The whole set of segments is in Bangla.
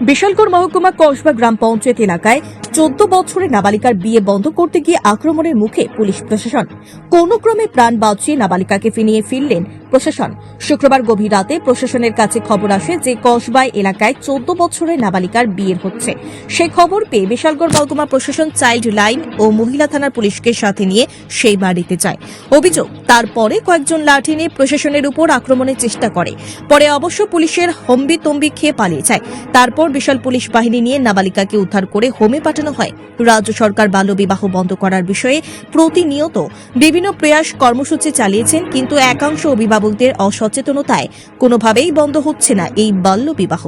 বিশালগড় মহকুমা কসবা গ্রাম পঞ্চায়েত এলাকায় চোদ্দ বছরের নাবালিকার বিয়ে বন্ধ করতে গিয়ে আক্রমণের মুখে পুলিশ প্রশাসন। কোন ক্রমে প্রাণ বাঁচিয়ে নাবালিকাকে ফিরিয়ে ফিরলেন প্রশাসন। শুক্রবার গভীর রাতে প্রশাসনের কাছে খবর আসে যে কসবাই এলাকায় চোদ্দ বছরের নাবালিকার বিয়ে হচ্ছে। সেই খবর পেয়ে বিশালগড় মহকুমা প্রশাসন চাইল্ড লাইন ও মহিলা থানার পুলিশকে সাথে নিয়ে সেই বাড়িতে যায়। অভিযোগ, তারপরে কয়েকজন লাঠি নিয়ে প্রশাসনের উপর আক্রমণের চেষ্টা করে। পরে অবশ্য পুলিশের হম্বি তম্বি খেয়ে পালিয়ে যায়। তারপর বিশাল পুলিশ বাহিনী নিয়ে নাবালিকাকে উদ্ধার করে হোমে পাঠানো হয়। রাজ্য সরকার বাল্যবিবাহ বন্ধ করার বিষয়ে প্রতিনিয়ত বিভিন্ন প্রয়াস কর্মসূচি চালিয়েছেন, কিন্তু একাংশ অভিভাবকদের অসচেতনতায় কোনোভাবেই বন্ধ হচ্ছে না এই বাল্যবিবাহ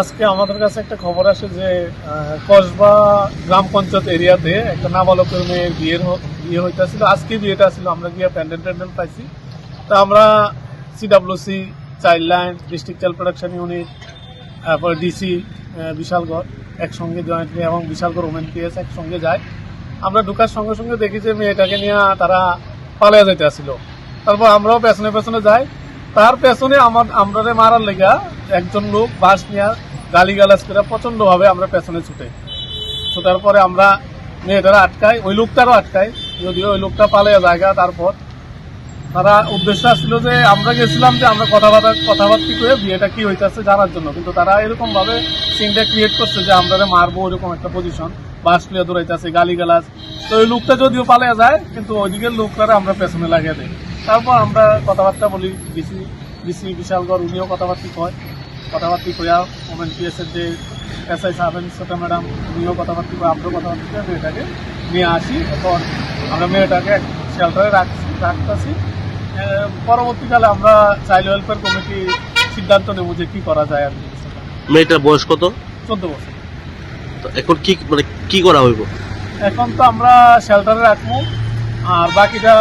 আজকে আমাদের কাছে একটা খবর আসে যে কসবা গ্রাম পঞ্চায়েত এরিয়াতে একটা নাবালকের মেয়ের বিয়ের বিয়ে হইতেছিল। আজকে বিয়েটা ছিল আমরা গিয়ে প্যান্ডেল ট্যান্ডেল পাইছি। তো আমরা C W C child line, district child protection unit তারপর ডিসি বিশালগড় একসঙ্গে জয়েন্টলি এবং বিশালগড় ওমেন পিএস একসঙ্গে যায়। আমরা ঢুকার সঙ্গে সঙ্গে দেখি যে মেয়েটাকে নিয়ে তারা পালিয়ে যেতে আসছিল তারপর আমরাও পেছনে পেছনে যাই। তার পেছনে আমার আমরা মারার লেগা একজন লোক বাস নিয়ে গালি গালাজ করে প্রচণ্ড ভাবে আমরা পেছনে ছুটে। ছুটার পরে আমরা মেয়েটারা আটকাই, ওই লোকটারও আটকাই, যদিও ওই লোকটা পালিয়ে জায়গা তারপর। তারা উদ্দেশ্য ছিল যে আমরা গেছিলাম যে আমরা কথাবার্তা কথাবার্তি করে বিয়েটা কি হইতেছে জানার জন্য। কিন্তু তারা এরকম ভাবে সিনটা ক্রিয়েট করছে যে আমরা মারবো এরকম একটা পজিশন বাস লিয়ে দৌড়াইতেছে গালি গালাজ তো ওই লোকটা যদিও পালিয়ে যায়, কিন্তু ওইদিকের লোকটারা আমরা পেছনে লাগিয়ে দেয় তারপর আমরা কথাবার্তা বলি ডিসি ডিসি বিশালগড়, উনিও কথাবার্তি কয়। কথাবার্তি কইয়া ওমেন পিএসের যে এস আই সাহেব ইন্সপেক্টর ম্যাডাম, উনিও কথাবার্তি করে আমরাও কথাবার্তি করে, মেয়েটাকে নিয়ে আসি। এখন আমরা মেয়েটাকে শেল্টারে রাখছি রাখতেছি। পরবর্তীকালে আমরা চাইল্ড ওয়েলফেয়ার কমিটি সিদ্ধান্ত নেব যে কি করা যায় আর কি। মেয়েটার বয়স কত? চোদ্দ বছর। তো এখন কি মানে কি করা হইব? এখন তো আমরা শেল্টারে রাখব আর বাকিটা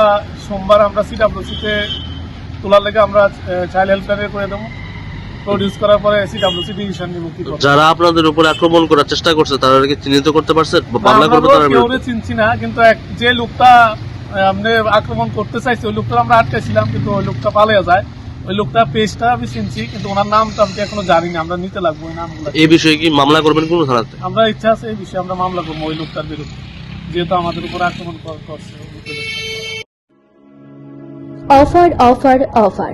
সোমবার আমরা সিডাব্লিউসিতে তোলার লেগে আমরা চাইল্ড হেল্পলাইনে করে দেবো। প্রডিউস করার পরে সিডাব্লিউসি ডিসিশন নিব কি যারা আপনাদের উপর আক্রমণ করার চেষ্টা করছে তারা কি চিহ্নিত করতে পারছে? মামলা করবে তারা চিনছি না কিন্তু এক যে লোকটা আপনি আক্রমণ করতে চাইছে ওই লোকটা আমরা আটকেছিলাম কিন্তু ওই লোকটা পালিয়ে যায়। ওই লোকটা পেজটা আমি চিনছি কিন্তু ওনার নামটা আমি এখনও জানি না আমরা নিতে লাগবো ওই নামগুলো। এই বিষয়ে কি মামলা করবেন কোন থানাতে? আমরা ইচ্ছা আছে এই বিষয়ে আমরা মামলা করব ওই লোকটার বিরুদ্ধে যেহেতু আমাদের উপর আক্রমণ কর- করছে। Offer offer offer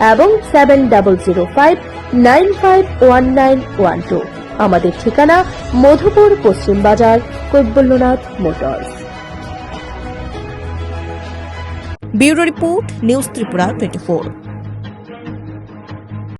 এবং seven double zero five nine five one nine one two আমাদের ঠিকানা মধুপুর পশ্চিম বাজার, Kaibalyanath motors. Bureau report news Tripura twenty